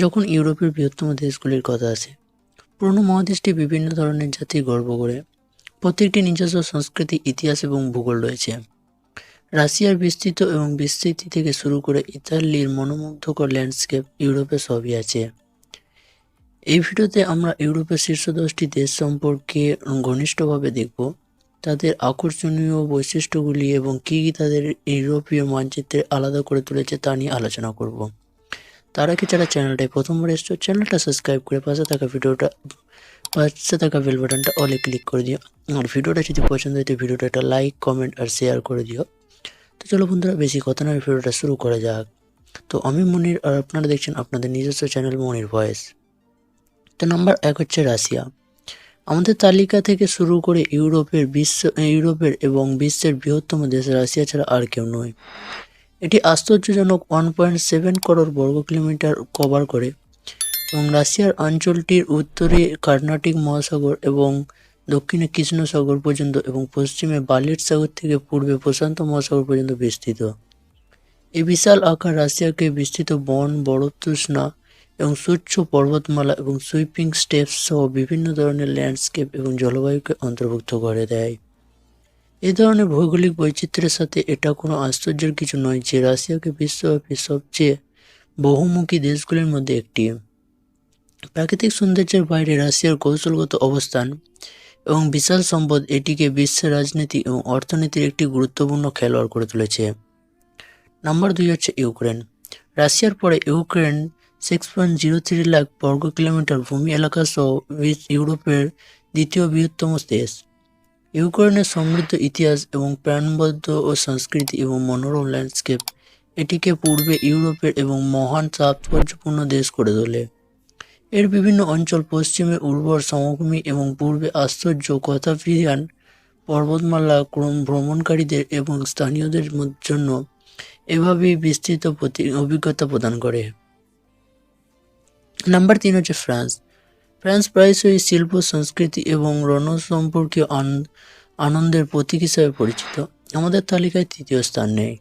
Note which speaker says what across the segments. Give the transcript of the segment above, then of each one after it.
Speaker 1: যখন ইউরোপের বৃহত্তম দেশগুলির কথা আছে, পুরনো মহাদেশটি বিভিন্ন ধরনের জাতি গর্ব করে। প্রত্যেকটি নিজস্ব সংস্কৃতি, ইতিহাস এবং ভূগোল রয়েছে। রাশিয়ার বিস্তৃত এবং বিস্তৃতি থেকে শুরু করে ইতালির মনোমুগ্ধকর ল্যান্ডস্কেপ ইউরোপে সবই আছে। এই ভিডিওতে আমরা ইউরোপের শীর্ষ দশটি দেশ সম্পর্কে ঘনিষ্ঠভাবে দেখব। তাদের আকর্ষণীয় বৈশিষ্ট্যগুলি এবং কী কী তাদের ইউরোপীয় মানচিত্রে আলাদা করে তুলেছে তা নিয়ে আলোচনা করব। তার আগে যারা চ্যানেলটায় প্রথমবার এসছো, চ্যানেলটা সাবস্ক্রাইব করে পাশে থাকা ভিডিওটা পাশে থাকা বেল বাটনটা অলে ক্লিক করে দিও। আর ভিডিওটা যদি পছন্দ হয় তো ভিডিওটা একটা লাইক কমেন্ট আর শেয়ার করে দিও। তো চলো বন্ধুরা, বেশি কথা নয় ভিডিওটা শুরু করা যাক। তো আমি মনির আর আপনারা দেখছেন আপনাদের নিজস্ব চ্যানেল মনির ভয়েস তো নাম্বার এক হচ্ছে রাশিয়া। আমাদের তালিকা থেকে শুরু করে ইউরোপের বিশ্ব ইউরোপের এবং বিশ্বের বৃহত্তম দেশ রাশিয়া ছাড়া আর কেউ নয়। এটি আশ্চর্যজনক ওয়ান পয়েন্ট সেভেন করোড় বর্গ কিলোমিটার কভার করে এবং রাশিয়ার অঞ্চলটির উত্তরে কর্ণাটিক মহাসাগর এবং দক্ষিণে কৃষ্ণ সাগর পর্যন্ত এবং পশ্চিমে বালির সাগর থেকে পূর্বে প্রশান্ত মহাসাগর পর্যন্ত বিস্তৃত। এই বিশাল আকার রাশিয়াকে বিস্তৃত বন, বরফ তৃষ্ণা এবং স্বচ্ছ পর্বতমালা এবং সুইপিং স্টেপস সহ বিভিন্ন ধরনের ল্যান্ডস্কেপ এবং জলবায়ুকে অন্তর্ভুক্ত করে দেয়। এই ধরনের ভৌগোলিক বৈচিত্র্যের সাথে এটা কোনো আশ্চর্যের কিছু নয় যে রাশিয়াকে বিশ্বব্যাপী সবচেয়ে বহুমুখী দেশগুলির মধ্যে একটি। প্রাকৃতিক সৌন্দর্যের বাইরে রাশিয়ার কৌশলগত অবস্থান এবং বিশাল সম্পদ এটিকে বিশ্বের রাজনীতি এবং অর্থনীতির একটি গুরুত্বপূর্ণ খেলোয়াড় করে তুলেছে। নাম্বার দুই হচ্ছে ইউক্রেন। রাশিয়ার পরে Ukraine six point zero three lakh বর্গ কিলোমিটার ভূমি এলাকা সহ ইউরোপের দ্বিতীয় বৃহত্তম দেশ। ইউক্রেনের সমৃদ্ধ ইতিহাস এবং প্রাণবদ্ধ ও সংস্কৃতি এবং মনোরম ল্যান্ডস্কেপ এটিকে পূর্বে ইউরোপের এবং মহান তাৎপর্যপূর্ণ দেশ করে তোলে। এর বিভিন্ন অঞ্চল পশ্চিমে উর্বর সমভূমি এবং পূর্বে আশ্চর্য কথাফিরিয়ান পর্বতমালা ক্রম ভ্রমণকারীদের এবং স্থানীয়দের জন্য এভাবেই বিস্তৃত অভিজ্ঞতা প্রদান করে। নাম্বার তিন হচ্ছে ফ্রান্স। ফ্রান্স প্রায়শই শিল্প, সংস্কৃতি এবং রণ সম্পর্কীয় আনন্দের প্রতীক হিসাবে পরিচিত। আমাদের তালিকায় তৃতীয় স্থান নেই।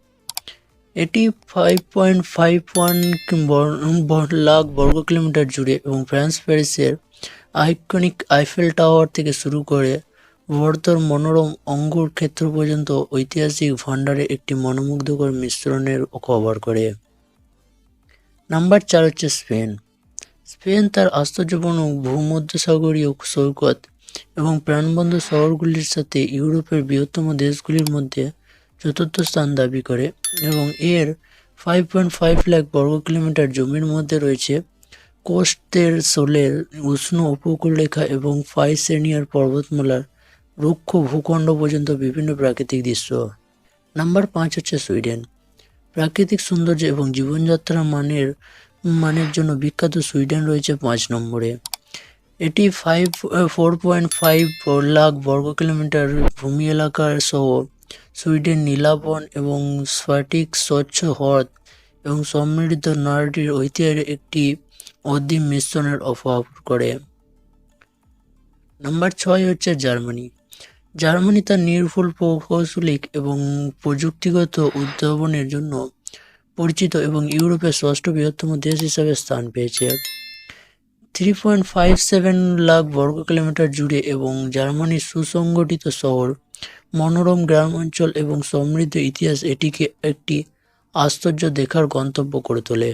Speaker 1: এটি ফাইভ পয়েন্ট ফাইভ লাখ বর্গ কিলোমিটার জুড়ে এবং ফ্রান্স প্যারিসের আইকনিক আইফেল টাওয়ার থেকে শুরু করে বর্তর মনোরম অঙ্গুর ক্ষেত্র পর্যন্ত ঐতিহাসিক ভাণ্ডারে একটি মনোমুগ্ধকর মিশ্রণের কভার করে। নাম্বার চার হচ্ছে স্পেন। স্পেন তার আশ্চর্যপূর্ণ ভূমধ্যসাগরীয় সৈকত এবং প্রাণবন্ধ শহরগুলির সাথে ইউরোপের বৃহত্তম দেশগুলির মধ্যে চতুর্থ স্থান দাবি করে এবং এর ফাইভ পয়েন্ট ফাইভ লাখ বর্গ কিলোমিটার জমির মধ্যে রয়েছে কোস্টের সোলের উষ্ণ উপকূলরেখা এবং ফাইসেনিয়ার পর্বতমালার রুক্ষ ভূখণ্ড পর্যন্ত বিভিন্ন প্রাকৃতিক দৃশ্য। নাম্বার পাঁচ হচ্ছে সুইডেন। প্রাকৃতিক সৌন্দর্য এবং জীবনযাত্রার মানের মানের জন্য বিখ্যাত সুইডেন রয়েছে পাঁচ নম্বরে। এটি five four point five lakh বর্গ কিলোমিটার ভূমি এলাকার সহ সুইডেন নীলাবন এবং স্ফটিক স্বচ্ছ হ্রদ এবং সমৃদ্ধ নয়টির ঐতিহ্যের একটি অদ্বীপ মিশ্রণের অভাব করে। নাম্বার ছয় হচ্ছে জার্মানি। জার্মানি তার নির্ভুল প্রকৌশলিক এবং প্রযুক্তিগত উদ্ভাবনের জন্য পরিচিত এবং ইউরোপের ষষ্ঠ বৃহত্তম দেশ হিসাবে স্থান পেয়েছে। Three point five seven lakh বর্গ কিলোমিটার জুড়ে এবং জার্মানির সুসংগঠিত শহর, মনোরম গ্রাম অঞ্চল এবং সমৃদ্ধ ইতিহাস এটিকে একটি আশ্চর্য দেখার গন্তব্য করে তোলে।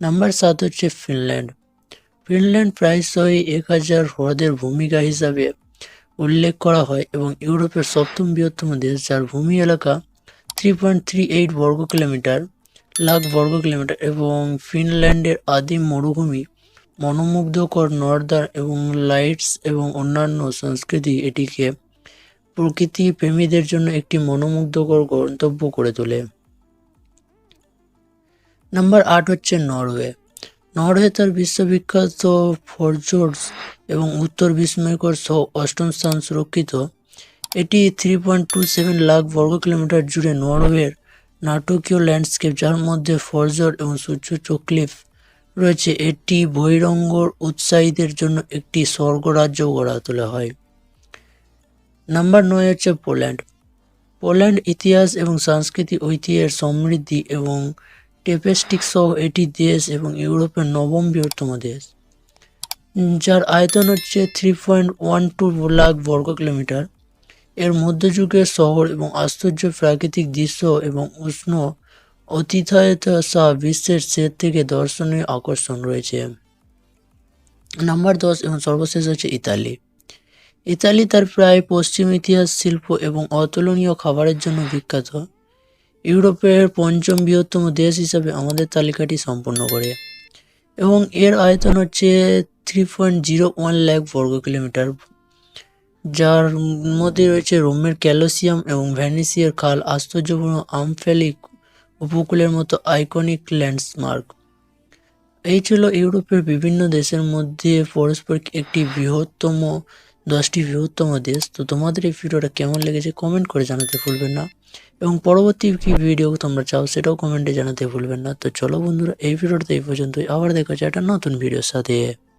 Speaker 1: নাম্বার সাত হচ্ছে ফিনল্যান্ড। ফিনল্যান্ড প্রায়শই এক হাজার হ্রদের ভূমিকা হিসাবে উল্লেখ করা হয় এবং ইউরোপের সপ্তম বৃহত্তম দেশ, যার ভূমি এলাকা থ্রি পয়েন্ট থ্রি এইট বর্গ কিলোমিটার, লাখ বর্গ কিলোমিটার এবং ফিনল্যান্ডের আদিম মরুভূমি মনোমুগ্ধকর নর্দার এবং লাইটস এবং অন্যান্য সংস্কৃতি এটিকে প্রকৃতি প্রেমীদের জন্য একটি মনোমুগ্ধকর গন্তব্য করে তোলে। নাম্বার আট হচ্ছে নরওয়ে। নরওয়ে তার বিশ্ববিখ্যাত ফরজোর্স এবং উত্তর বিস্ময়কর সহ অষ্টম স্থান সুরক্ষিত। এটি three point two seven lakh বর্গ কিলোমিটার জুড়ে নরওয়ের নাটকীয় ল্যান্ডস্কেপ, যার মধ্যে ফরজর এবং সূর্য চক্লিফ রয়েছে এটি বহিরঙ্গর উৎসাহীদের জন্য একটি স্বর্গরাজ্য গড়া তোলা হয়। নাম্বার নয় হচ্ছে পোল্যান্ড পোল্যান্ড ইতিহাস এবং সাংস্কৃতিক ঐতিহ্যের সমৃদ্ধি এবং টেপেস্টিক সহ এটি দেশ এবং ইউরোপের নবম বৃহত্তম দেশ। যার আয়তন হচ্ছে three point one two lakh বর্গ কিলোমিটার। এর মধ্যযুগের শহর এবং আশ্চর্য প্রাকৃতিক দৃশ্য এবং উষ্ণ অতিথায়তা সহ বিশ্বের সে থেকে দর্শনীয় আকর্ষণ রয়েছে। নাম্বার দশ এবং সর্বশেষ হচ্ছে ইতালি। ইতালি তার প্রায় পশ্চিম ইতিহাস, শিল্প এবং অতুলনীয় খাবারের জন্য বিখ্যাত। ইউরোপের পঞ্চম বৃহত্তম দেশ হিসাবে আমাদের তালিকাটি সম্পন্ন করে এবং এর আয়তন হচ্ছে three point zero one lakh বর্গ কিলোমিটার। যার মধ্যে রয়েছে রোমের ক্যালোসিয়াম এবং ভ্যানিসিয়ার খাল, আশ্চর্যপূর্ণ আমফেলিক উপকূলের মতো আইকনিক ল্যান্ডমার্ক এই ছিল ইউরোপের বিভিন্ন দেশের মধ্যে পরস্পর একটি বৃহত্তম, দশটি বৃহত্তম দেশ। তো তোমাদের এই ভিডিওটা কেমন লেগেছে কমেন্ট করে জানাতে ভুলবেন না। এবং পরবর্তী কি ভিডিও তোমরা চাও সেটাও কমেন্টে জানাতে ভুলবেন না। তো চলো বন্ধুরা, এই ভিডিওটা এই পর্যন্তই। আবার দেখা যায় একটা নতুন ভিডিওর সাথে।